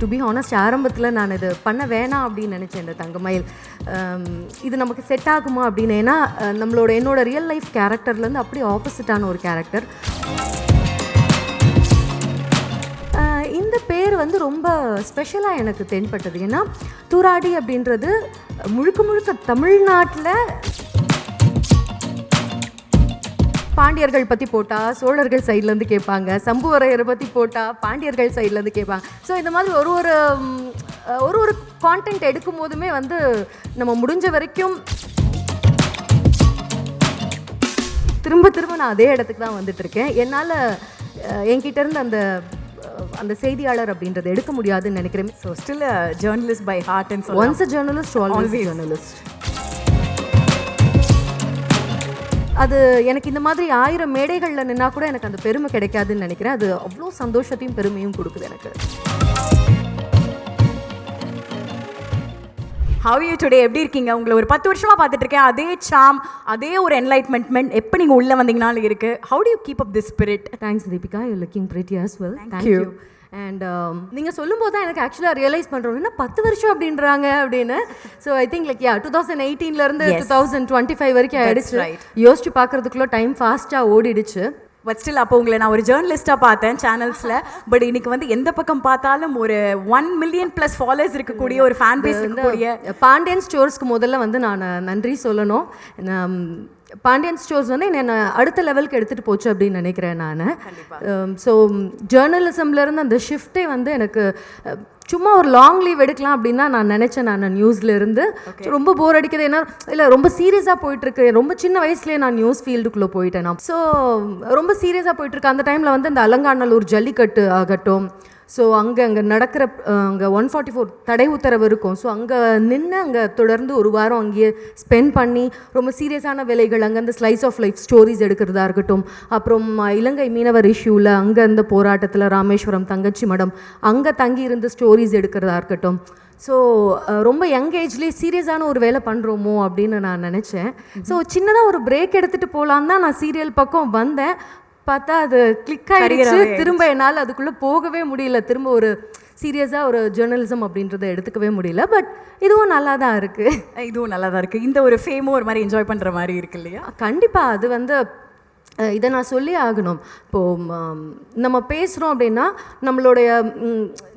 To be honest ஆரம்பத்தில் நான் இது பண்ண வேணாம் அப்படின்னு நினச்சேன் இந்த தங்கமயில். இது நமக்கு செட் ஆகுமா அப்படின்னு? ஏன்னா நம்மளோட என்னோட ரியல் லைஃப் கேரக்டர்லேருந்து அப்படியே ஆப்போசிட்டான ஒரு கேரக்டர் இந்த பேர் வந்து ரொம்ப ஸ்பெஷலாக எனக்கு தென்பட்டது. ஏன்னா தூராடி அப்படின்றது முழுக்க முழுக்க தமிழ்நாட்டில் பாண்டியர்கள் பற்றி போட்டால் சோழர்கள் சைட்லேருந்து கேட்பாங்க. சம்புவரையரை பற்றி போட்டால் பாண்டியர்கள் சைட்லேருந்து கேட்பாங்க. ஸோ இந்த மாதிரி ஒரு ஒரு ஒரு ஒரு கான்டென்ட் எடுக்கும் போதுமே வந்து நம்ம முடிஞ்ச வரைக்கும் திரும்ப திரும்ப நான் அதே இடத்துக்கு தான் வந்துட்டு இருக்கேன். என்னால் என்கிட்ட இருந்து அந்த அந்த செய்தியாளர் அப்படின்றத எடுக்க முடியாதுன்னு நினைக்கிறேன். So still journalist by heart and once a journalist always journalist அது எனக்கு இந்த மாதிரி ஆயிரம் மேடைகளில் நின்னா கூட எனக்கு அந்த பெருமை கிடைக்காதுன்னு நினைக்கிறேன். அது அவ்வளோ சந்தோஷத்தையும் பெருமையும் கொடுக்குது எனக்கு. ஹவ் யூ டுடே எப்படி இருக்கீங்க? உங்களை ஒரு பத்து வருஷமா பார்த்துட்டு இருக்கேன். அதே சாம் அதே ஒரு என்லைட்மெண்ட் எப்போ நீங்க உள்ள வந்தீங்கனாலும் இருக்கு. How do you keep up this spirit thanks Deepika you looking pretty well. Thank thank. You and நீங்கள் சொல்லும்போது தான் எனக்கு ஆக்சுவலாக ரியலைஸ் பண்ணுறோம் என்ன பத்து வருஷம் அப்படின்றாங்க அப்படின்னு. So I think like yeah two thousand எயிட்டீன்லேருந்து. Two thousand twenty five வரைக்கும் ஆயிடுச்சு. யோசிச்சு பார்க்கறதுக்குள்ள டைம் ஃபாஸ்ட்டாக ஓடிடுச்சு. பட் ஸ்டில் அப்போ உங்களை நான் ஒரு ஜேர்னலிஸ்ட்டாக பார்த்தேன் சேனல்ஸில் பட் இன்னைக்கு வந்து எந்த பக்கம் பார்த்தாலும் ஒரு ஒன் மில்லியன் ப்ளஸ் ஃபாலோவர்ஸ் இருக்கக்கூடிய ஒரு ஃபேன் பேஸ் இருக்கக்கூடிய பாண்டியன் ஸ்டோர்ஸ்க்கு முதல்ல வந்து நான் நன்றி சொல்லணும். பாண்டியன் ஸ்டோர்ஸ் வந்து என்னை அடுத்த லெவலுக்கு எடுத்துகிட்டு போச்சு அப்படின்னு நினைக்கிறேன் நான். ஸோ ஜேர்னலிசம்லேருந்து அந்த ஷிஃப்ட்டே வந்து எனக்கு அஹ், சும்மா ஒரு லாங் லீவ் எடுக்கலாம் அப்படின்னு தான் நான் நினச்சேன் நான் நியூஸ்ல இருந்து. ரொம்ப போர் அடிக்குது. ஏன்னா இல்லை ரொம்ப சீரியஸாக போயிட்டுருக்கு. ரொம்ப சின்ன வயசுலேயே நான் நியூஸ் ஃபீல்டுக்குள்ளே போயிட்டேன். நான் ஸோ ரொம்ப சீரியஸாக போயிட்டுருக்கு. அந்த டைமில் வந்து இந்த அலங்காநல்லூர் ஜல்லிக்கட்டு ஆகட்டும் ஸோ அங்கே அங்கே நடக்கிற அங்கே ஒன் ஃபார்ட்டி ஃபோர் தடை உத்தரவு இருக்கும். ஸோ அங்கே நின்று அங்கே தொடர்ந்து ஒரு வாரம் அங்கேயே ஸ்பெண்ட் பண்ணி ரொம்ப சீரியஸான வேலைகள் அங்கேருந்து ஸ்லைஸ் ஆஃப் லைஃப் ஸ்டோரிஸ் எடுக்கிறதா இருக்கட்டும். அப்புறம் இலங்கை மீனவர் இஷ்யூவில் அங்கே இருந்த போராட்டத்தில் ராமேஸ்வரம் தங்கச்சி மடம் அங்கே தங்கி இருந்து ஸ்டோரிஸ் எடுக்கிறதா இருக்கட்டும். ஸோ ரொம்ப யங் ஏஜ்லேயே சீரியஸான ஒரு வேலை பண்ணுறோமோ அப்படின்னு நான் நினச்சேன். ஸோ சின்னதாக ஒரு பிரேக் எடுத்துகிட்டு போகலான்னு தான் நான் சீரியல் பக்கம் வந்தேன். பார்த்தா அது கிளிக் ஆகிடுச்சு திரும்ப என்னால் அதுக்குள்ளே போகவே முடியல. திரும்ப ஒரு சீரியஸாக ஒரு ஜேர்னலிசம் அப்படின்றத எடுத்துக்கவே முடியல. பட் இதுவும் நல்லா தான் இருக்குது இதுவும் நல்லா தான் இருக்குது இந்த ஒரு ஃபேமும் ஒரு மாதிரி என்ஜாய் பண்ணுற மாதிரி இருக்கு இல்லையா? கண்டிப்பாக அது வந்து இதை நான் சொல்லி ஆகணும். இப்போது நம்ம பேசுகிறோம் அப்படின்னா நம்மளுடைய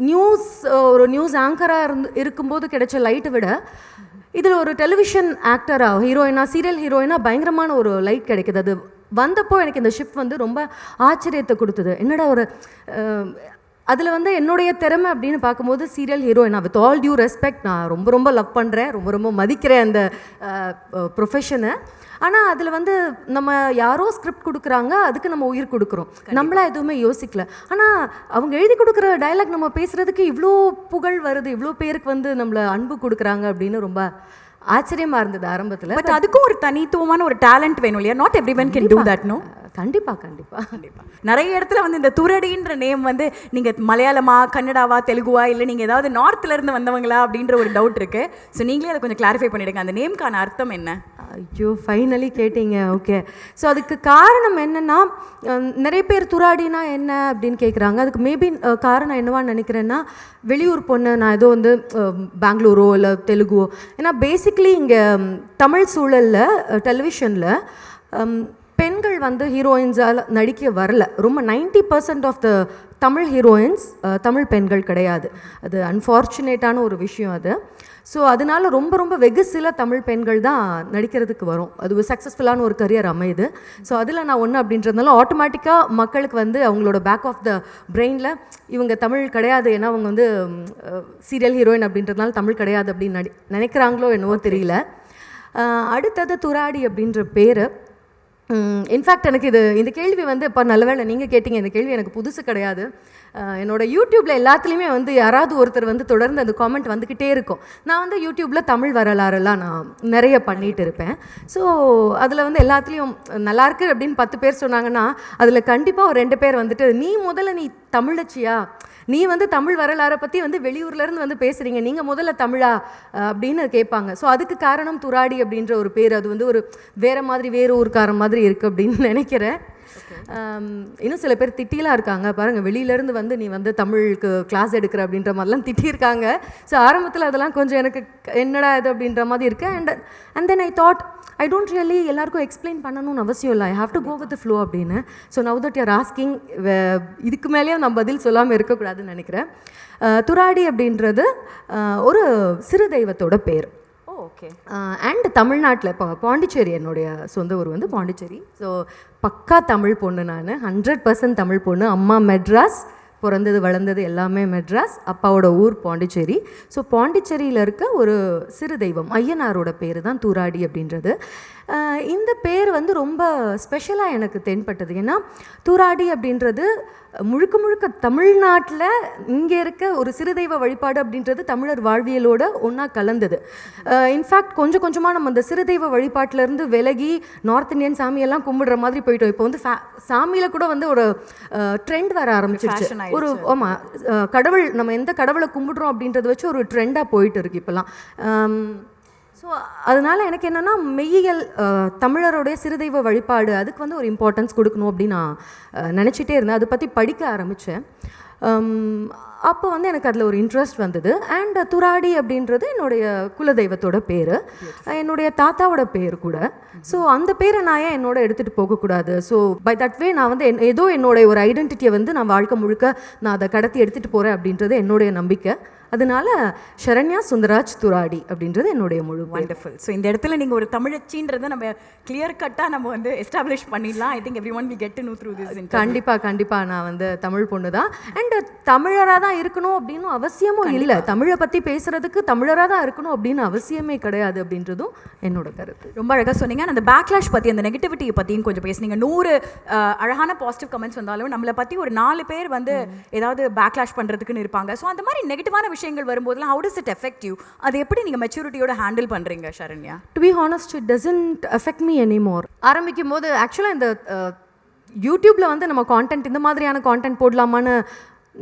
நியூஸ் ஒரு நியூஸ் ஆங்கராக இருந்து இருக்கும்போது கிடைச்ச லைட்டை விட இதில் ஒரு டெலிவிஷன் ஆக்டராக ஹீரோயினா சீரியல் ஹீரோயினா பயங்கரமான ஒரு லைட் கிடைக்குது. அது வந்தப்போ எனக்கு இந்த ஷிஃப்ட் வந்து ரொம்ப ஆச்சரியத்தை கொடுத்தது. என்னடா ஒரு அதில் வந்து என்னுடைய திறமை அப்படின்னு பார்க்கும்போது serial heroine with all due respect நான் ரொம்ப ரொம்ப லவ் பண்ணுறேன் ரொம்ப ரொம்ப மதிக்கிறேன் அந்த ப்ரொஃபஷனை ஆனால் அதில் வந்து நம்ம யாரோ ஸ்கிரிப்ட் கொடுக்குறாங்க அதுக்கு நம்ம உயிர் கொடுக்குறோம். நம்மளா எதுவுமே யோசிக்கல. ஆனால் அவங்க எழுதி கொடுக்குற டயலாக் நம்ம பேசுகிறதுக்கு இவ்வளோ புகழ் வருது இவ்வளோ பேருக்கு வந்து நம்மளை அன்பு கொடுக்குறாங்க அப்படின்னு ரொம்ப ஆச்சரியமாக இருந்தது ஆரம்பத்தில். பட் அதுக்கும் ஒரு தனித்துவமான ஒரு டேலண்ட் வேணும் இல்லையா? Not everyone can do that no கண்டிப்பாக கண்டிப்பாக கண்டிப்பா. நிறைய இடத்துல வந்து இந்த துரடின்ற நேம் வந்து நீங்க மலையாளமா கன்னடாவா தெலுங்குவா இல்லை நீங்க ஏதாவது நார்த்ல இருந்து வந்தவங்களா அப்படின்ற ஒரு டவுட் இருக்கு. ஸோ நீங்களே அதை கொஞ்சம் கிளாரிஃபை பண்ணிடுங்க. அந்த நேம்க்கான அர்த்தம் என்ன? ஐயோ ஃபைனலி கேட்டீங்க. ஓகே ஸோ அதுக்கு காரணம் என்னென்னா நிறைய பேர் துராடினா என்ன அப்படின்னு கேட்குறாங்க அதுக்கு மேபி காரணம் என்னவான்னு நினைக்கிறேன்னா வெளியூர் பொண்ணு நான் ஏதோ வந்து பெங்களூரோ இல்லை தெலுங்குவோ. ஏன்னா பேசிக்கலி இங்கே தமிழ் சூழலில் டெலிவிஷனில் பெண்கள் வந்து ஹீரோயின்ஸால் நடிக்க வரல. ரொம்ப 90% percent of the Tamil heroines Tamil பெண்கள் கிடையாது. அது அன்ஃபார்ச்சுனேட்டான ஒரு விஷயம் அது. ஸோ அதனால ரொம்ப ரொம்ப வெகு சில தமிழ் பெண்கள் தான் நடிக்கிறதுக்கு வரும். அது சக்ஸஸ்ஃபுல்லான ஒரு கரியர் அமையுது. ஸோ அதில் நான் ஒன்று அப்படின்றதுனால ஆட்டோமேட்டிக்காக மக்களுக்கு வந்து அவங்களோட பேக் ஆஃப் த பிரெயினில் இவங்க தமிழ் கிடையாது ஏன்னா அவங்க வந்து சீரியல் ஹீரோயின் அப்படின்றதுனால தமிழ் கிடையாது அப்படின்னு நடி நினைக்கிறாங்களோ என்னவோ தெரியல. அடுத்தது துராடி அப்படின்ற பேர். இன்ஃபேக்ட் எனக்கு இது இந்த கேள்வி வந்து இப்போ நல்லவேளை நீங்கள் கேட்டீங்க. இந்த கேள்வி எனக்கு புதுசு கிடையாது. என்னோட யூடியூப்பில் எல்லாத்துலேயுமே வந்து யாராவது ஒருத்தர் வந்து தொடர்ந்து அந்த காமெண்ட் வந்துக்கிட்டே இருக்கும். நான் வந்து யூடியூப்பில் தமிழ் வரலாறுலாம் நான் நிறைய பண்ணிகிட்டு இருப்பேன். ஸோ அதில் வந்து எல்லாத்துலேயும் நல்லாயிருக்கு அப்படின்னு பத்து பேர் சொன்னாங்கன்னா அதில் கண்டிப்பாக ஒரு ரெண்டு பேர் வந்துட்டு நீ முதல்ல நீ தமிழச்சியா? நீ வந்து தமிழ் வரலாறை பற்றி வந்து வெளியூர்லேருந்து வந்து பேசுகிறீங்க நீங்கள் முதல்ல தமிழா? அப்படின்னு கேட்பாங்க. ஸோ அதுக்கு காரணம் துராடி அப்படின்ற ஒரு பேர். அது வந்து ஒரு வேறு மாதிரி வேறு ஊர்க்காரன் மாதிரி இருக்குது அப்படின்னு நினைக்கிறேன். Um, இன்னும் சில பேர் திட்டிலாம் இருக்காங்க. பாருங்கள் வெளியிலேருந்து வந்து நீ வந்து தமிழுக்கு கிளாஸ் எடுக்கிற அப்படின்ற மாதிரிலாம் திட்டியிருக்காங்க. ஸோ ஆரம்பத்தில் அதெல்லாம் கொஞ்சம் எனக்கு என்னடா இது அப்படின்ற மாதிரி இருக்கு. And and then I thought I don't really எல்லாருக்கும் எக்ஸ்பிளைன் பண்ணணும்னு அவசியம் இல்லை. I have to go with flow அப்படின்னு. So now that you're asking இதுக்கு மேலேயும் நான் பதில் சொல்லாமல் இருக்கக்கூடாதுன்னு நினைக்கிறேன். துராடி அப்படின்றது ஒரு சிறு தெய்வத்தோட பேர். அண்ட் uh, தமிழ்நாட்டில் இப்போ பாண்டிச்சேரி என்னுடைய சொந்த ஊர் வந்து பாண்டிச்சேரி. ஸோ பக்கா தமிழ் பொண்ணு நான் ஹண்ட்ரட் பர்சன்ட் தமிழ் பொண்ணு அம்மா மெட்ராஸ் பிறந்தது வளர்ந்தது எல்லாமே மெட்ராஸ் அப்பாவோட ஊர் பாண்டிச்சேரி. ஸோ பாண்டிச்சேரியில் இருக்க ஒரு சிறு தெய்வம் ஐயனாரோட பேர் தான் தூராடி அப்படின்றது. இந்த பேர் வந்து ரொம்ப ஸ்பெஷலாக எனக்கு தென்பட்டது. ஏன்னா தூராடி அப்படின்றது முழுக்க முழுக்க தமிழ்நாட்டில் இங்கே இருக்க ஒரு சிறுதெய்வ வழிபாடு அப்படின்றது தமிழர் வாழ்வியலோட ஒன்றா கலந்தது. இன்ஃபேக்ட் கொஞ்சம் கொஞ்சமாக நம்ம அந்த சிறுதெய்வ வழிபாட்டிலேருந்து விலகி நார்த் இந்தியன் சாமியெல்லாம் கும்பிடுற மாதிரி போயிட்டோம். இப்போ வந்து சாமியில் சாமியில கூட வந்து ஒரு ட்ரெண்ட் வர ஆரம்பிச்சிருச்சு. ஒரு ஆமாம் கடவுள் நம்ம எந்த கடவுளை கும்பிடுறோம் அப்படின்றத வச்சு ஒரு ட்ரெண்டாக போயிட்டு இருக்கு இப்போல்லாம் ஸோ அதனால் எனக்கு என்னென்னா மெய்யியல் தமிழருடைய சிறுதெய்வ வழிபாடு அதுக்கு வந்து ஒரு இம்பார்ட்டன்ஸ் கொடுக்கணும் அப்படின்னு நான் நினச்சிட்டே இருந்தேன். அதை பற்றி படிக்க ஆரம்பித்தேன் அப்போ வந்து எனக்கு அதில் ஒரு இன்ட்ரெஸ்ட் வந்தது. அண்ட் துராடி அப்படின்றது என்னுடைய குலதெய்வத்தோட பேர். என்னுடைய தாத்தாவோட பேர் கூட. ஸோ அந்த பேரை நான் ஏன் என்னோட எடுத்துகிட்டு போகக்கூடாது? ஸோ பை தட் வே நான் வந்து என்- ஏதோ என்னுடைய ஒரு ஐடென்டிட்டியை வந்து நான் வாழ்க்கை முழுக்க நான் அதை கடத்தி எடுத்துகிட்டு போகிறேன் அப்படின்றது என்னுடைய நம்பிக்கை. அதனால சரண்யா சுந்தராஜ் துராடி அப்படின்றது என்னுடைய முழு. வண்டர்ஃபுல் ஸோ இந்த இடத்துல நீங்கள் ஒரு தமிழச்சின்றதை நம்ம கிளியர் கட்டாக நம்ம வந்து எஸ்டாப்ளிஷ் பண்ணிடலாம். I think everyone we get no through this கண்டிப்பா கண்டிப்பா. நான் வந்து தமிழ் பொண்ணு தான் அண்ட் தமிழராக தான் இருக்கணும் அப்படின்னு அவசியமும் இல்லை. தமிழை பத்தி பேசுறதுக்கு தமிழராக தான் இருக்கணும் அப்படின்னு அவசியமே கிடையாது அப்படின்றதும் என்னோட கருத்து. ரொம்ப அழகாக சொன்னீங்க. அந்த பேக்லாஷ் பற்றி அந்த நெகட்டிவிட்டியை பற்றியும் கொஞ்சம் பேசுனீங்க. நூறு அழகான பாசிட்டிவ் கமெண்ட்ஸ் வந்தாலும் நம்மளை பற்றி ஒரு நாலு பேர் வந்து ஏதாவது பேக்லாஷ் பண்ணுறதுக்குன்னு இருப்பாங்க. ஸோ அந்த மாதிரி நெகட்டிவான விஷயங்கள் வரும்போதெல்லாம் ஹவு டஸ் இட் எஃபெக்டிவ் அது எப்படி நீங்கள் மெச்சூரிட்டியோட ஹேண்டில் பண்ணுறீங்க Sharanya? To be honest it doesn't affect me anymore ஆரம்பிக்கும் போது ஆக்சுவலாக இந்த யூடியூப்பில் வந்து நம்ம கான்டென்ட் இந்த மாதிரியான கான்டென்ட் போடலாமான்னு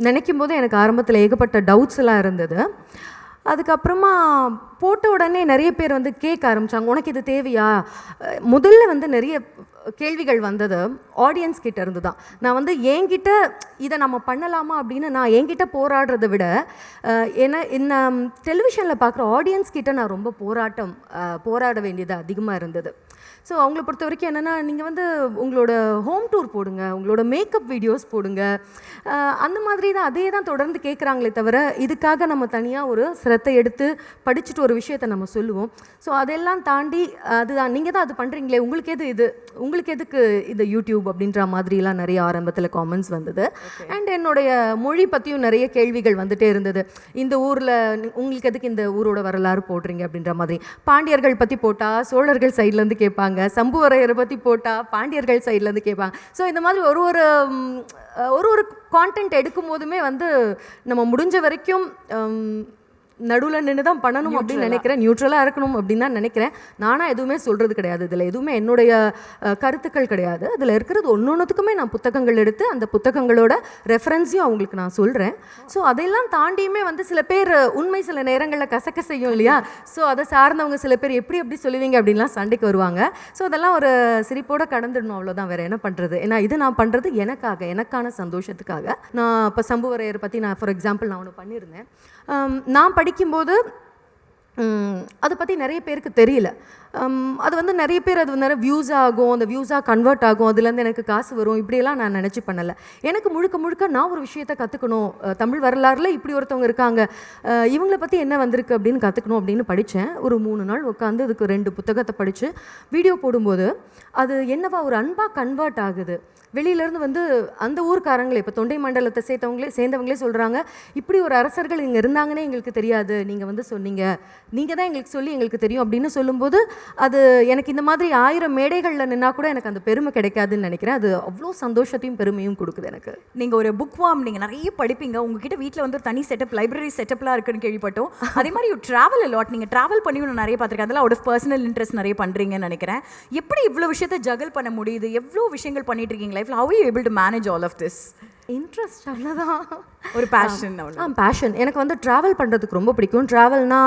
நினைக்கும் போது எனக்கு ஆரம்பத்தில் ஏகப்பட்ட டவுட்ஸ் எல்லாம் இருந்தது. அதுக்கப்புறமா போட்ட உடனே நிறைய பேர் வந்து கேட்க ஆரம்பித்தாங்க உனக்கு இது தேவையா? முதல்ல வந்து நிறைய கேள்விகள் வந்தது ஆடியன்ஸ் கிட்ட இருந்து தான் நான் வந்து என்கிட்ட இதை நம்ம பண்ணலாமா அப்படின்னு நான் என்கிட்ட போராடுறத விட அஹ், என்ன என்ன டெலிவிஷனில் பார்க்குற ஆடியன்ஸ் கிட்ட நான் ரொம்ப போராட்டம் போராட வேண்டியது அதிகமாக இருந்தது. ஸோ அவங்கள பொறுத்த வரைக்கும் என்னென்னா நீங்கள் வந்து உங்களோட ஹோம் டூர் போடுங்க உங்களோட மேக்கப் வீடியோஸ் போடுங்க. அந்த மாதிரி தான் அதே தான் தொடர்ந்து கேட்குறாங்களே தவிர இதுக்காக நம்ம தனியாக ஒரு சிரத்தை எடுத்து படிச்சுட்டு ஒரு விஷயத்தை நம்ம சொல்லுவோம். ஸோ அதெல்லாம் தாண்டி அதுதான் நீங்கள் தான் அது பண்ணுறீங்களே உங்களுக்கு எது இது உங்களுக்கு எதுக்கு இது யூடியூப் அப்படின்ற மாதிரிலாம் நிறைய ஆரம்பத்தில் காமெண்ட்ஸ் வந்தது. அண்ட் என்னுடைய மொழி பற்றியும் நிறைய கேள்விகள் வந்துட்டே இருந்தது. இந்த ஊரில் உங்களுக்கு எதுக்கு இந்த ஊரோட வரலாறு போடுறீங்க அப்படின்ற மாதிரி. பாண்டியர்கள் பற்றி போட்டால் சோழர்கள் சைட்லேருந்து கேட்பாங்க. சம்புவரையரை பற்றி போட்டால் பாண்டியர்கள் சைட்லேருந்து கேட்பாங்க. ஸோ இந்த மாதிரி ஒரு ஒரு ஒரு ஒரு கான்டென்ட் எடுக்கும் போதுமே வந்து நம்ம முடிஞ்ச வரைக்கும் நடுவில் நின்று தான் பண்ணணும் அப்படின்னு நினைக்கிறேன். நியூட்ரலாக இருக்கணும் அப்படின்னு தான் நினைக்கிறேன். நானாக எதுவுமே சொல்கிறது கிடையாது. இதில் எதுவுமே என்னுடைய கருத்துக்கள் கிடையாது. அதில் இருக்கிறது ஒன்று ஒன்றுத்துக்குமே நான் புத்தகங்கள் எடுத்து அந்த புத்தகங்களோட ரெஃபரன்ஸையும் அவங்களுக்கு நான் சொல்கிறேன் ஸோ அதெல்லாம் தாண்டியுமே வந்து சில பேர் உண்மை சில நேரங்களில் கசக்க செய்யும் இல்லையா? ஸோ அதை சார்ந்தவங்க சில பேர் எப்படி எப்படி சொல்லுவீங்க அப்படின்லாம் சண்டைக்கு வருவாங்க. ஸோ அதெல்லாம் ஒரு சிரிப்போட கடந்துடணும் அவ்வளோதான் வேறு என்ன பண்ணுறது ஏன்னா இது நான் பண்ணுறது எனக்காக எனக்கான சந்தோஷத்துக்காக. நான் இப்போ சம்புவரையர் பற்றி நான் ஃபார் எக்ஸாம்பிள் நான் ஒன்று பண்ணியிருந்தேன். நான் படிக்கும்போது அதை பற்றி நிறைய பேருக்கு தெரியல. அது வந்து நிறைய பேர் அது வந்து வியூஸ் ஆகும் அந்த வியூஸாக கன்வெர்ட் ஆகும். அதுலேருந்து எனக்கு காசு வரும். இப்படியெல்லாம் நான் நினச்சி பண்ணலை. எனக்கு முழுக்க முழுக்க நான் ஒரு விஷயத்தை கற்றுக்கணும் தமிழ் வரலாறுல இப்படி ஒருத்தவங்க இருக்காங்க. இவங்கள பற்றி என்ன வந்திருக்கு அப்படின்னு கற்றுக்கணும் அப்படின்னு படித்தேன் ஒரு மூணு நாள் உட்காந்து அதுக்கு ரெண்டு புத்தகத்தை படித்து வீடியோ போடும்போது அது என்னவா ஒரு அன்பாக கன்வெர்ட் ஆகுது. வெளியிலேருந்து வந்து அந்த ஊர்க்காரங்களே இப்போ தொண்டை மண்டலத்தை சேர்த்தவங்களே சேர்ந்தவங்களே சொல்கிறாங்க இப்படி ஒரு அரசர்கள் இங்கே இருந்தாங்கன்னே எங்களுக்கு தெரியாது. நீங்கள் வந்து சொன்னீங்க. நீங்கள் தான் எங்களுக்கு சொல்லி எங்களுக்கு தெரியும். அப்படின்னு சொல்லும்போது அது எனக்கு இந்த மாதிரி ஆயிரம் மேடைகளில் நின்னா கூட எனக்கு அந்த பெருமை கிடைக்காதுன்னு நினைக்கிறேன். அது அவ்வளோ சந்தோஷத்தையும் பெருமையும் கொடுக்குது எனக்கு. நீங்க ஒரு புக் வாம் நீங்கள் நிறைய படிப்பீங்க. உங்ககிட்ட வீட்டில் வந்து ஒரு தனி செட்டப் லைப்ரரி செட்டப்லாம் இருக்குன்னு கேள்விப்பட்டோம். அதே மாதிரி யூ அலாட் நீங்கள் ட்ராவல் பண்ணி ஒன்று நிறைய பார்த்துருக்கேன் அதெல்லாம் அவுட் ஆஃப் பர்சனல் இன்ட்ரெஸ்ட் நிறைய பண்றீங்கன்னு நினைக்கிறேன். எப்படி இவ்வளோ விஷயத்த ஜகல் பண்ண முடியுது? எவ்வளோ விஷயங்கள் பண்ணிட்டு இருக்கீங்க லைஃப்ல how you able to manage all of this interest அவ்வளோதான் ஒரு பேஷன் ஆ பேஷன் எனக்கு வந்து ட்ராவல் பண்ணுறதுக்கு ரொம்ப பிடிக்கும். ட்ராவல்னா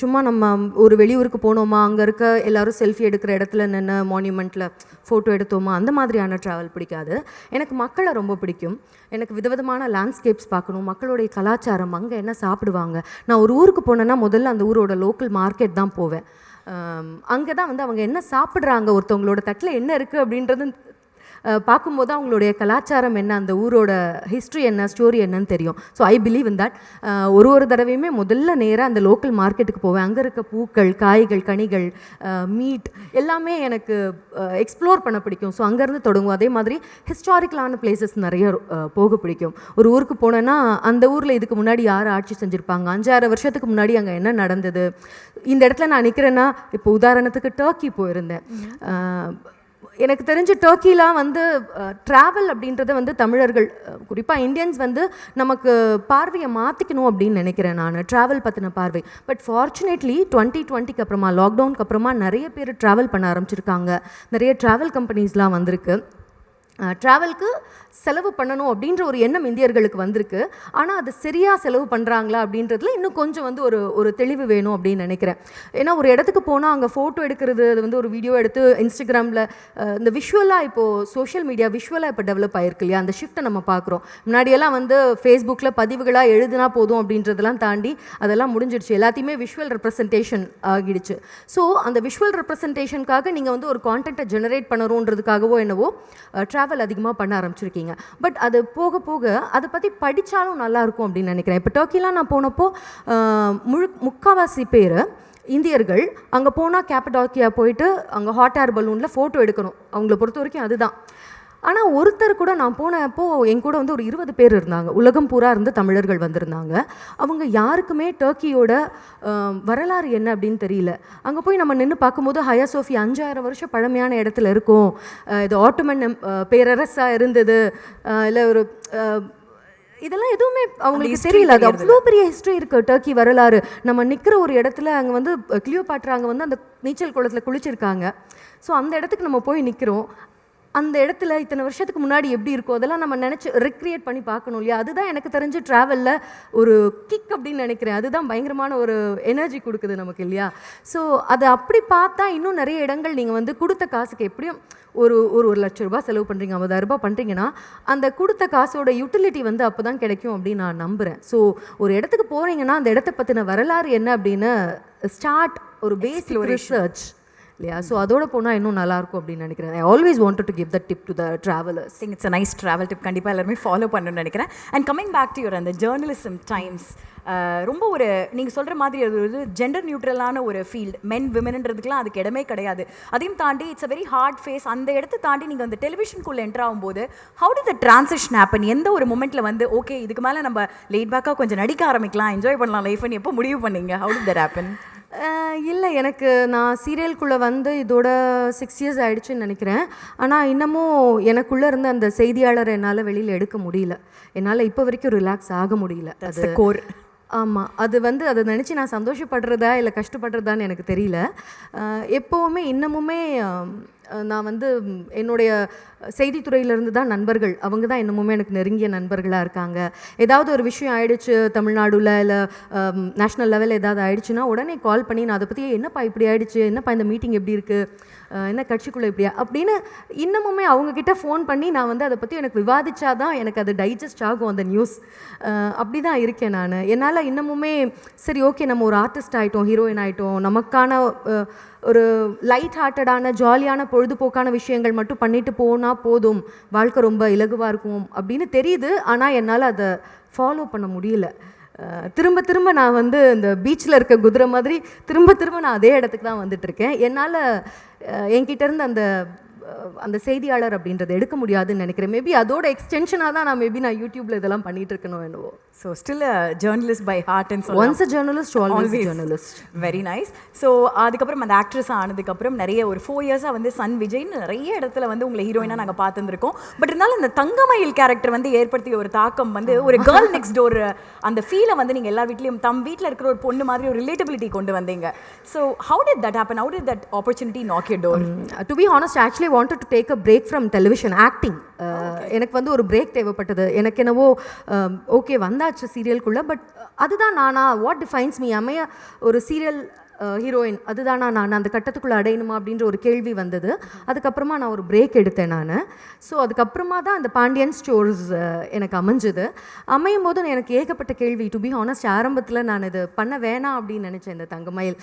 சும்மா நம்ம ஒரு வெளியூருக்கு போனோமா அங்கே இருக்க எல்லாரும் செல்ஃபி எடுக்கிற இடத்துல நின்று மான்யூமெண்ட்டில் ஃபோட்டோ எடுத்தோமா அந்த மாதிரியான ட்ராவல் பிடிக்காது. எனக்கு மக்களை ரொம்ப பிடிக்கும். எனக்கு விதவிதமான லேண்ட்ஸ்கேப்ஸ் பார்க்கணும். மக்களுடைய கலாச்சாரம் அங்கே என்ன சாப்பிடுவாங்க. நான் ஒரு ஊருக்கு போனேன்னா முதல்ல அந்த ஊரோட லோக்கல் மார்க்கெட் தான் போவேன். அங்கே தான் வந்து அவங்க என்ன சாப்பிட்றாங்க ஒருத்தவங்களோட தட்டில் என்ன இருக்குது அப்படின்றது பார்க்கும்போது அவங்களுடைய கலாச்சாரம் என்ன அந்த ஊரோட ஹிஸ்ட்ரி என்ன ஸ்டோரி என்னன்னு தெரியும். So I believe in that ஒரு ஒரு தடவையுமே முதல்ல நேராக அந்த லோக்கல் மார்க்கெட்டுக்கு போவேன். அங்கே இருக்க பூக்கள் காய்கள் கனிகள் மீட் எல்லாமே எனக்கு எக்ஸ்ப்ளோர் பண்ண பிடிக்கும். ஸோ அங்கேருந்து தொடங்கும். அதே மாதிரி ஹிஸ்டாரிக்கலான பிளேசஸ் நிறைய போக பிடிக்கும். ஒரு ஊருக்கு போனேன்னா அந்த ஊரில் இதுக்கு முன்னாடி யார் ஆட்சி செஞ்சுருப்பாங்க? அஞ்சாறு வருஷத்துக்கு முன்னாடி அங்கே என்ன நடந்தது? இந்த இடத்துல நான் நிற்கிறேன்னா இப்போ உதாரணத்துக்கு டர்க்கி போயிருந்தேன். எனக்கு தெரிஞ்சு டர்க்கிலாம் வந்து ட்ராவல் அப்படின்றத வந்து தமிழர்கள் குறிப்பாக இந்தியன்ஸ் வந்து நமக்கு பார்வையை மாற்றிக்கணும் அப்படின்னு நினைக்கிறேன் நான் ட்ராவல் பற்றின பார்வை. பட் ஃபார்ச்சுனேட்லி டுவெண்ட்டி டுவெண்ட்டிக்கு அப்புறமா லாக்டவுனுக்கு அப்புறமா நிறைய பேர் ட்ராவல் பண்ண ஆரம்பிச்சிருக்காங்க. நிறைய ட்ராவல் கம்பெனிஸ்லாம் வந்திருக்கு. ட்ராவல்க்கு செலவு பண்ணணும் அப்படின்ற ஒரு எண்ணம் இந்தியர்களுக்கு வந்திருக்கு. ஆனால் அது சரியாக செலவு பண்ணுறாங்களா அப்படின்றதுல இன்னும் கொஞ்சம் வந்து ஒரு ஒரு தெளிவு வேணும் அப்படின்னு நினைக்கிறேன். ஏன்னா ஒரு இடத்துக்கு போனால் அங்கே ஃபோட்டோ எடுக்கிறது அது வந்து ஒரு வீடியோ எடுத்து இன்ஸ்டாகிராமில் இந்த விஷுவலாக இப்போது சோஷியல் மீடியா விஷுவலாக இப்போ டெவலப் ஆயிருக்கு இல்லையா? அந்த ஷிஃப்ட்டை நம்ம பார்க்குறோம் முன்னாடியெல்லாம் வந்து ஃபேஸ்புக்கில் பதிவுகளாக எழுதுனா போதும் அப்படின்றதெல்லாம் தாண்டி அதெல்லாம் முடிஞ்சிடுச்சு. எல்லாத்தையுமே விஷுவல் ரெப்ரசன்டேஷன் ஆகிடுச்சு. ஸோ அந்த விஷுவல் ரெப்ரசன்டேஷனுக்காக நீங்கள் வந்து ஒரு கான்டென்ட்டை ஜெனரேட் பண்ணணுன்றதுக்காகவோ என்னவோ ட்ராவல் அதிகமாக பண்ண ஆரம்பிச்சிருக்கீங்க. பட் அது போக போக அதை பற்றி படித்தாலும் நல்லா இருக்கும் அப்படின்னு நினைக்கிறேன். இப்போ டர்க்கிலாம் நான் போனப்போ முழு முக்காவாசி பேர் இந்தியர்கள். அங்கே போனால் கேப்படாக்கியா போயிட்டு அங்கே ஹாட் ஏர் பலூனில் ஃபோட்டோ எடுக்கணும். அவங்கள பொறுத்த வரைக்கும் அதுதான். ஆனால் ஒருத்தர் கூட நான் போனப்போ என் கூட வந்து ஒரு இருபது பேர் இருந்தாங்க. உலகம் பூரா இருந்து தமிழர்கள் வந்திருந்தாங்க. அவங்க யாருக்குமே டர்க்கியோட வரலாறு என்ன அப்படின்னு தெரியல. அங்கே போய் நம்ம நின்று பார்க்கும்போது ஹயா சோஃபி அஞ்சாயிரம் வருஷம் பழமையான இடத்துல இருக்கும். இது ஆட்டோமன் பேரரசாக இருந்தது. இல்லை ஒரு இதெல்லாம் எதுவுமே அவங்களுக்கு தெரியல. அது அவ்வளோ பெரிய ஹிஸ்ட்ரி இருக்கு டர்க்கி வரலாறு. நம்ம நிற்கிற ஒரு இடத்துல அங்கே வந்து கிளியோபாட்ரா அங்கே வந்து அந்த நீச்சல் குளத்தில் குளிச்சிருக்காங்க. ஸோ அந்த இடத்துக்கு நம்ம போய் நிற்கிறோம் அந்த இடத்துல இத்தனை வருஷத்துக்கு முன்னாடி எப்படி இருக்கோ அதெல்லாம் நம்ம நினச்சி ரெக்ரியேட் பண்ணி பார்க்கணும் இல்லையா? அதுதான் எனக்கு தெரிஞ்சு ட்ராவலில் ஒரு கிக் அப்படின்னு நினைக்கிறேன். அதுதான் பயங்கரமான ஒரு எனர்ஜி கொடுக்குது நமக்கு இல்லையா? ஸோ அதை அப்படி பார்த்தா இன்னும் நிறைய இடங்கள் நீங்கள் வந்து கொடுத்த காசுக்கு எப்படியும் ஒரு ஒரு ஒரு லட்ச ரூபாய் செலவு பண்ணுறீங்க ஐம்பதாயிரம் ரூபாய் பண்ணுறீங்கன்னா அந்த கொடுத்த காசோட யூட்டிலிட்டி வந்து அப்போ தான் கிடைக்கும் அப்படின்னு நான் நம்புகிறேன் ஸோ ஒரு இடத்துக்கு போகிறீங்கன்னா அந்த இடத்த பற்றின வரலாறு என்ன அப்படின்னு ஸ்டார்ட் ஒரு பேசிக் ரிசர்ச் இல்லையா? ஸோ அதோட போனால் இன்னும் நல்லா இருக்கும் அப்படின்னு நினைக்கிறேன். I always wanted to give the tip to the travellers think it's nice travel tip கண்டிப்பாக எல்லாருமே ஃபாலோ பண்ணணும்னு நினைக்கிறேன். And coming back to your அந்த ஜேர்னலிசம் டைம்ஸ் ரொம்ப ஒரு நீங்கள் சொல்கிற மாதிரி அது ஒரு ஜெண்டர் நியூட்ரலான ஒரு ஃபீல்ட் மென் விமன்ன்றதுக்குலாம் அதுக்கு இடமே கிடையாது. அதையும் தாண்டி it's a very hard phase அந்த இடத்த தாண்டி நீங்கள் அந்த டெலிவிஷனுக்குள்ளே என்டர் ஆகும்போது how do the transition happen எந்த ஒரு மூமெண்ட்டில் வந்து ஓகே இதுக்கு மேலே நம்ம லேட் பேக்காக கொஞ்சம் நடிக்க ஆரம்பிக்கலாம் என்ஜாய் பண்ணலாம் லைஃப்னு எப்போ முடிவு பண்ணீங்க? ஹவு டு தட் ஹேப்பன் இல்லை எனக்கு நான் சீரியல்குள்ளே வந்து இதோட சிக்ஸ் இயர்ஸ் ஆயிடுச்சுன்னு நினைக்கிறேன். ஆனால் இன்னமும் எனக்குள்ளே இருந்த அந்த செய்தியாளரை என்னால் வெளியில் எடுக்க முடியல. என்னால் இப்போ வரைக்கும் ரிலாக்ஸ் ஆக முடியல. அது கோர் ஆமாம் அது வந்து அதை நினச்சி நான் சந்தோஷப்படுறதா இல்லை கஷ்டப்படுறதான்னு எனக்கு தெரியல. எப்போவுமே இன்னமுமே நான் வந்து என்னுடைய செய்தித்துறையிலேருந்து தான் நண்பர்கள். அவங்க தான் இன்னமுமே எனக்கு நெருங்கிய நண்பர்களாக இருக்காங்க. ஏதாவது ஒரு விஷயம் ஆயிடுச்சு தமிழ்நாடுல இல்லை நேஷ்னல் லெவலில் ஏதாவது ஆயிடுச்சுன்னா உடனே கால் பண்ணி நான் அதை பற்றி என்னப்பா இப்படி ஆயிடுச்சு? என்னப்பா இந்த மீட்டிங் எப்படி இருக்குது என்ன கட்சிக்குள்ளே இப்படியா அப்படின்னு இன்னமுமே அவங்கக்கிட்ட ஃபோன் பண்ணி நான் வந்து அதை பற்றி எனக்கு விவாதிச்சாதான் எனக்கு அது டைஜஸ்ட் ஆகும் அந்த நியூஸ் அப்படி தான் இருக்கேன் நான். என்னால் இன்னமுமே சரி ஓகே நம்ம ஒரு ஆர்டிஸ்ட் ஆகிட்டோம் ஹீரோயின் ஆகிட்டோம் நமக்கான ஒரு லைட் ஹார்ட்டடான ஜாலியான பொழுதுபோக்கான விஷயங்கள் மட்டும் பண்ணிட்டு போனால் போதும். வாழ்க்கை ரொம்ப இலகுவாக இருக்கும் அப்படின்னு தெரியுது. ஆனால் என்னால் அதை ஃபாலோ பண்ண முடியல. திரும்ப திரும்ப நான் வந்து இந்த பீச்சில் இருக்க குதிரை மாதிரி திரும்ப திரும்ப நான் அதே இடத்துக்கு தான் வந்துட்டு இருக்கேன். என்னால் என்கிட்ட இருந்து அந்த அந்த செய்தியாளர் அப்படின்றத எடுக்க முடியாதுன்னு நினைக்கிறேன். மேபி அதோட எக்ஸ்டென்ஷனாக தான் நான் மேபி நான் யூடியூப்ல இதெல்லாம் பண்ணிட்டு இருக்கணும் என்னவோ. So still journalist by heart and once a journalist always journalist very nice so அதுக்கப்புறம் அந்த ஆக்ட்ரஸ் ஆனதுக்கப்புறம் நிறைய ஒரு ஃபோர் இயர்ஸாக வந்து சன் விஜய்னு நிறைய இடத்துல வந்து உங்களை ஹீரோயினாக நாங்கள் பார்த்துருந்துருக்கோம். பட் இருந்தாலும் இந்த தங்கமயில் கேரக்டர் வந்து ஏற்படுத்திய ஒரு தாக்கம் வந்து ஒரு கேர்ள் நெக்ஸ்ட் டோர் அந்த ஃபீலை வந்து நீங்கள் எல்லா வீட்லேயும் தம் வீட்டில் இருக்கிற ஒரு பொண்ணு மாதிரி ஒரு ரிலேட்டபிலிட்டி கொண்டு வந்தீங்க. So how did that happen how did that opportunity knock your door to be honest actually wanted to take a break from television acting எனக்கு வந்து ஒரு பிரேக் தேவைப்பட்டது. எனக்கு என்னவோ ஓகே வந்தாச்சு சீரியலுக்குள்ளே பட் அதுதான் நானா வாட் டிஃபைன்ஸ் மீ அமைய ஒரு சீரியல் ஹீரோயின் அதுதானா நான் அந்த கட்டத்துக்குள்ளே அடையணுமா அப்படின்ற ஒரு கேள்வி வந்தது. அதுக்கப்புறமா நான் ஒரு பிரேக் எடுத்தேன் நான். ஸோ அதுக்கப்புறமா தான் அந்த பாண்டியன் ஸ்டோர்ஸ் எனக்கு அமைஞ்சுது. அமையும் போது எனக்கு ஏகப்பட்ட கேள்வி. டு பி ஹானஸ்ட் ஆரம்பத்தில் நான் இது பண்ண வேணாம் அப்படின்னு நினச்சேன் இந்த தங்கமயில்.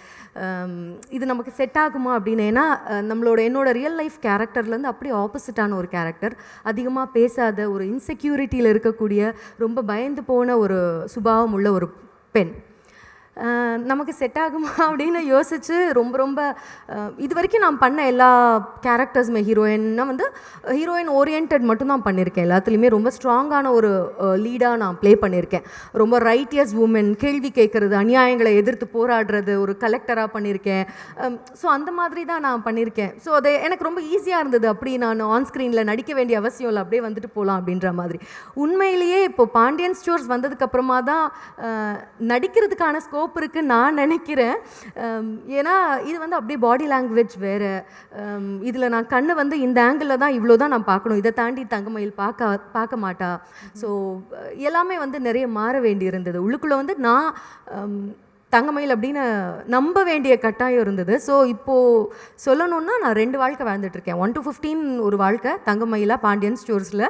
இது நமக்கு செட் ஆகுமா அப்படின்னு. ஏன்னா நம்மளோட என்னோட ரியல் லைஃப் கேரக்டர்லேருந்து அப்படியே ஆப்போசிட்டான ஒரு கேரக்டர் அதிகமாக பேசாத ஒரு இன்செக்யூரிட்டியில் இருக்கக்கூடிய ரொம்ப பயந்து போன ஒரு சுபாவம் உள்ள ஒரு பெண். நமக்கு செட் ஆகுமா அப்படின்னு யோசிச்சு ரொம்ப ரொம்ப இது வரைக்கும் நான் பண்ண எல்லா கேரக்டர்ஸுமே ஹீரோயின்னா வந்து ஹீரோயின் ஓரியன்ட் மட்டும்தான் பண்ணியிருக்கேன் எல்லாத்துலேயுமே ரொம்ப ஸ்ட்ராங்கான ஒரு லீடாக நான் ப்ளே பண்ணியிருக்கேன் ரொம்ப ரைட்டியஸ் உமன் கேள்வி கேட்குறது அநியாயங்களை எதிர்த்து போராடுறது ஒரு கலெக்டராக பண்ணியிருக்கேன் ஸோ அந்த மாதிரி தான் நான் பண்ணியிருக்கேன் ஸோ அது எனக்கு ரொம்ப ஈஸியாக இருந்தது. அப்படி நான் ஆன் ஸ்க்ரீனில் நடிக்க வேண்டிய அவசியம் இல்லை. அப்படியே வந்துட்டு போகலாம் அப்படின்ற மாதிரி. உண்மையிலேயே இப்போ பாண்டியன் ஸ்டோர்ஸ் வந்ததுக்கப்புறமா தான் நடிக்கிறதுக்கான ஸ்கோப் இருக்குன்னு நான் நினைக்கிறேன். ஏன்னா இது வந்து அப்படியே பாடி லாங்குவேஜ் வேறு. இதில் நான் கண்ணை வந்து இந்த ஆங்கிளில் தான் இவ்வளோ தான் நான் பார்க்கணும். இதை தாண்டி தங்கமயில் பார்க்க பார்க்க மாட்டா. ஸோ எல்லாமே வந்து நிறைய மாற வேண்டி இருந்தது உள்ளுக்குள்ளே வந்து நான் தங்கமயில் அப்படின்னு நம்ப வேண்டிய கட்டாயம் இருந்தது. ஸோ இப்போது சொல்லணும்னா நான் ரெண்டு வாழ்க்கை வாழ்ந்துட்டு இருக்கேன் ஒன் டு ஃபிஃப்டீன் ஒரு வாழ்க்கை தங்கமயிலா பாண்டியன் ஸ்டோர்ஸில்.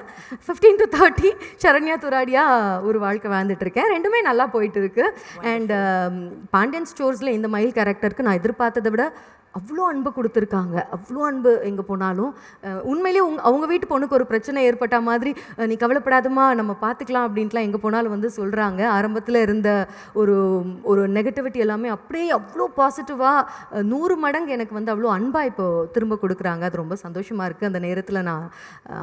ஃபிஃப்டீன் டு தேர்ட்டி சரண்யா துராடியா ஒரு வாழ்க்கை வாழ்ந்துட்டு இருக்கேன் ரெண்டுமே நல்லா போயிட்டு இருக்கு அண்ட் பாண்டியன் ஸ்டோர்ஸில் இந்த மயில் கேரக்டருக்கு நான் எதிர்பார்த்ததை விட அவ்வளோ அன்பு கொடுத்துருக்காங்க. அவ்வளோ அன்பு எங்கே போனாலும் உண்மையிலேயே உங்க அவங்க வீட்டு பொண்ணுக்கு ஒரு பிரச்சனை ஏற்பட்ட மாதிரி நீ கவலைப்படாதம்மா நம்ம பார்த்துக்கலாம் அப்படின்ட்டுலாம் எங்கே போனாலும் வந்து சொல்கிறாங்க ஆரம்பத்தில் இருந்த ஒரு ஒரு நெகட்டிவிட்டி எல்லாமே அப்படியே அவ்வளோ பாசிட்டிவாக நூறு மடங்கு எனக்கு வந்து அவ்வளோ அன்பாக இப்போ திரும்ப கொடுக்குறாங்க. அது ரொம்ப சந்தோஷமாக இருக்குது அந்த நேரத்தில் நான்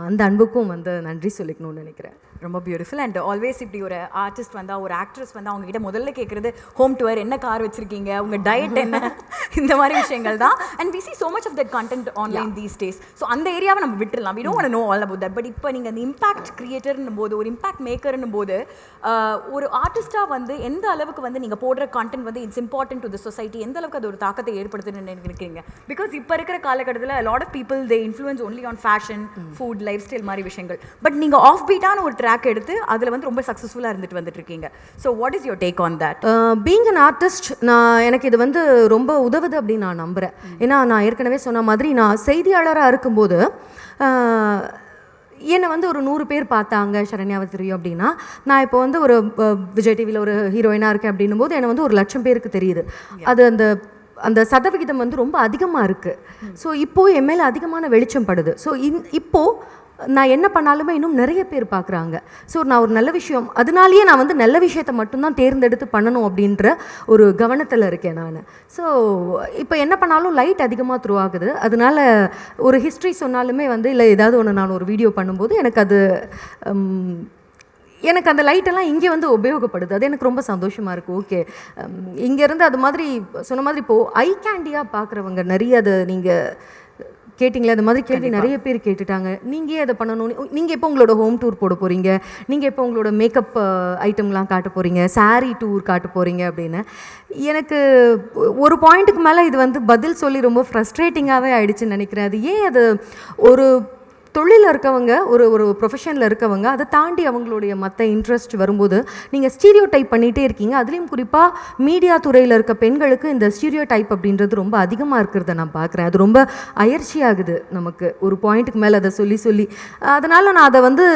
அந்த அன்புக்கும் வந்து நன்றி சொல்லிக்கணும்னு நினைக்கிறேன். ரொம்ப பியூட்டிஃபுல் அண்ட் ஆல்வேஸ் இப்படி ஒரு ஆர்டிஸ்ட் வந்தா ஒரு ஆக்ட்ரஸ் வந்தா அவங்க கிட்ட முதல்ல கேட்குறது ஹோம் டூர் என்ன கார் வச்சிருக்கீங்க? உங்க டயட் என்ன? இந்த மாதிரி விஷயங்கள் தான். And we see so much of that content online these days so அந்த ஏரியாவை நம்ம don't want to know all about that. But இப்போ நீங்கள் அந்த இம்பாக்ட் கிரியேட்டர்னும் போது ஒரு இம்பாக்ட் மேக்கர்னும் போது ஒரு ஆர்டிஸ்டாக வந்து எந்த அளவுக்கு வந்து நீங்கள் போடுற கான்டென்ட் வந்து it's important to the society எந்த அளவுக்கு அது ஒரு தாக்கத்தை ஏற்படுத்துன்னு நினைக்கிறீங்க? பிகாஸ் இப்போ இருக்கிற காலகட்டத்தில் lot of people they influence only on fashion food lifestyle மாதிரி விஷயங்கள். பட் நீங்கள் ஆஃப் பீட்டான ஒரு ட்ராக் எடுத்து அதில் வந்து ரொம்ப சக்ஸஸ்ஃபுல்லாக இருந்துட்டு வந்துட்டு இருக்கீங்க so what is your take on that being an artist நான் எனக்கு இது வந்து ரொம்ப உதவுது அப்படின்னு நான் நம்புகிறேன் ஏன்னா நான் ஏற்கனவே சொன்ன மாதிரி நான் செய்தியாளராக இருக்கும்போது என்னை வந்து ஒரு நூறு பேர் பார்த்தாங்க சரண்யாவை தெரியும் அப்படின்னா நான் இப்போ வந்து ஒரு விஜய் டிவியில் ஒரு ஹீரோயினாக இருக்கேன் அப்படின்னும் போது என்னை வந்து ஒரு லட்சம் பேருக்கு தெரியுது. அது அந்த அந்த சதவிகிதம் வந்து ரொம்ப அதிகமாக இருக்குது ஸோ இப்போது என் மேலே அதிகமான வெளிச்சம் படுது. ஸோ இன் இப்போது நான் என்ன பண்ணாலுமே இன்னும் நிறைய பேர் பார்க்குறாங்க. ஸோ நான் ஒரு நல்ல விஷயம் அதனாலேயே நான் வந்து நல்ல விஷயத்தை மட்டும்தான் தேர்ந்தெடுத்து பண்ணணும் அப்படின்ற ஒரு கவனத்தில் இருக்கேன் நான். ஸோ இப்போ என்ன பண்ணாலும் லைட் அதிகமாக த்ரூ ஆகுது. அதனால ஒரு ஹிஸ்ட்ரி சொன்னாலுமே வந்து இல்லை ஏதாவது ஒன்று நான் ஒரு வீடியோ பண்ணும்போது எனக்கு அது எனக்கு அந்த லைட்டெல்லாம் இங்கே வந்து உபயோகப்படுது. அது எனக்கு ரொம்ப சந்தோஷமாக இருக்குது ஓகே இங்கேருந்து அது மாதிரி சொன்ன மாதிரி இப்போது ஐ கேண்டியாக பார்க்குறவங்க நிறைய அதை நீங்கள் கேட்டிங்களே அது மாதிரி கேள்வி நிறைய பேர் கேட்டுட்டாங்க. நீங்கள் அதை பண்ணணும்? நீங்கள் எப்போ உங்களோட ஹோம் டூர் போட போகிறீங்க நீங்கள் எப்போ உங்களோட மேக்கப் ஐட்டம்லாம் காட்ட போகிறீங்க saree டூர் காட்ட போகிறீங்க அப்படின்னு. எனக்கு ஒரு பாயிண்ட்டுக்கு மேலே இது வந்து பதில் சொல்லி ரொம்ப ஃப்ரஸ்ட்ரேட்டிங்காகவே ஆயிடுச்சுன்னு நினைக்கிறேன். அது ஏன் அது ஒரு தொழிலில் இருக்கவங்க ஒரு ஒரு ப்ரொஃபஷனில் இருக்கவங்க அதை தாண்டி அவங்களுடைய மற்ற இன்ட்ரெஸ்ட் வரும்போது நீங்கள் ஸ்டீரியோ டைப் பண்ணிகிட்டே இருக்கீங்க. அதுலேயும் குறிப்பாக மீடியா துறையில் இருக்க பெண்களுக்கு இந்த ஸ்டீரியோ டைப் அப்படின்றது ரொம்ப அதிகமாக இருக்கிறத நான் பார்க்குறேன் அது ரொம்ப அயற்சியாகுது நமக்கு. ஒரு பாயிண்ட்டுக்கு மேலே அதை சொல்லி சொல்லி. அதனால் நான் அதை வந்து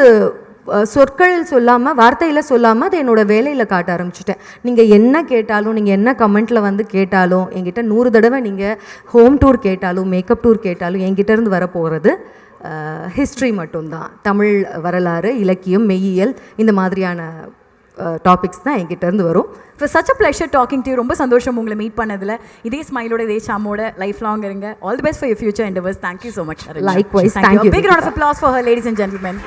சொற்கள் சொல்லாமல் வார்த்தையில் சொல்லாமல் அதை என்னோட வேலையில் காட்ட ஆரம்பிச்சிட்டேன். நீங்கள் என்ன கேட்டாலும் நீங்கள் என்ன கமெண்ட்டில் வந்து கேட்டாலும் என்கிட்ட நூறு தடவை நீங்கள் ஹோம் டூர் கேட்டாலும் மேக்கப் டூர் கேட்டாலும் என்கிட்டேருந்து வர போகிறது ஹிஸ்ட்ரி மட்டும்தான். தமிழ் வரலாறு இலக்கியம் மெய்யியல் இந்த மாதிரியான டாபிக்ஸ் தான் என்கிட்ட இருந்து வரும். இப்போ such a pleasure talking to ரொம்ப சந்தோஷம் உங்களை மீட் பண்ணதில். இதே ஸ்மைலோட இதே சாமோட லைஃப் லாங் இருங்க. All the best for your future endeavours thank you so much Likewise, thank you, big round of applause for her ladies and gentlemen